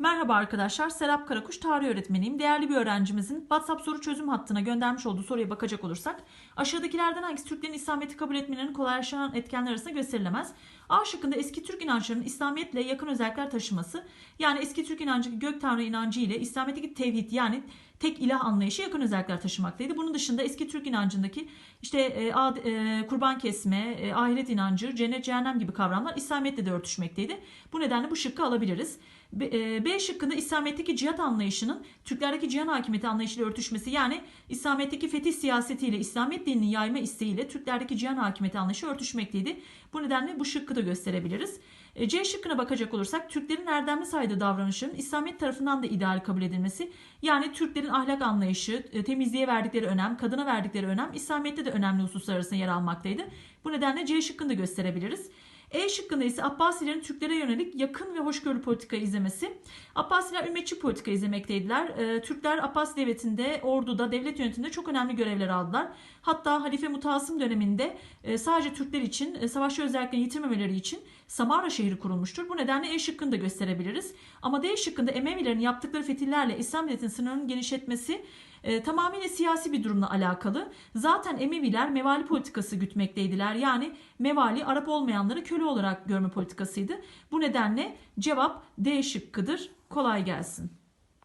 Merhaba arkadaşlar, Serap Karakuş tarih öğretmeniyim. Değerli bir öğrencimizin WhatsApp soru çözüm hattına göndermiş olduğu soruya bakacak olursak, aşağıdakilerden hangisi Türklerin İslamiyet'i kabul etmelerinin kolaylaştıran etkenler arasında gösterilemez? A şıkkında eski Türk inançlarının İslamiyetle yakın özellikler taşıması, yani eski Türk inancı gök tanrı inancı ile İslamiyet'teki tevhid yani tek ilah anlayışı yakın özellikler taşımaktaydı. Bunun dışında eski Türk inancındaki işte e, ad- e, kurban kesme, e, ahiret inancı, cennet cehennem gibi kavramlar İslamiyet'le de örtüşmekteydi. Bu nedenle bu şıkkı alabiliriz. B, e, B şıkkında İslamiyet'teki cihat anlayışının Türklerdeki cihan hakimiyeti anlayışıyla örtüşmesi yani İslamiyet'teki fetih siyasetiyle İslamiyet dinini yayma isteğiyle Türklerdeki cihan hakimiyeti anlayışı örtüşmekteydi. Bu nedenle bu şıkkı da gösterebiliriz. E, C şıkkına bakacak olursak Türklerin erdemli saydığı davranışların İslamiyet tarafından da ideal kabul edilmesi yani Türklerin ahlak anlayışı, e, temizliğe verdikleri önem, kadına verdikleri önem İslamiyet'te de önemli hususlar arasında yer almaktaydı. Bu nedenle C şıkkını da gösterebiliriz. E şıkkında ise Abbasilerin Türklere yönelik yakın ve hoşgörülü politika izlemesi. Abbasiler ümmetçi politika izlemekteydiler. Ee, Türkler Abbas devletinde, orduda, devlet yönetiminde çok önemli görevler aldılar. Hatta Halife Mutasım döneminde e, sadece Türkler için, e, savaşçı özelliklerini yitirmemeleri için Samara şehri kurulmuştur. Bu nedenle E şıkkını da gösterebiliriz. Ama D şıkkında Emevilerin yaptıkları fetihlerle İslam devletinin sınırının genişletmesi e, tamamıyla siyasi bir durumla alakalı. Zaten Emeviler mevali politikası gütmekteydiler. Yani mevali Arap olmayanları köle olarak görme politikasıydı. Bu nedenle cevap D şıkkıdır. Kolay gelsin.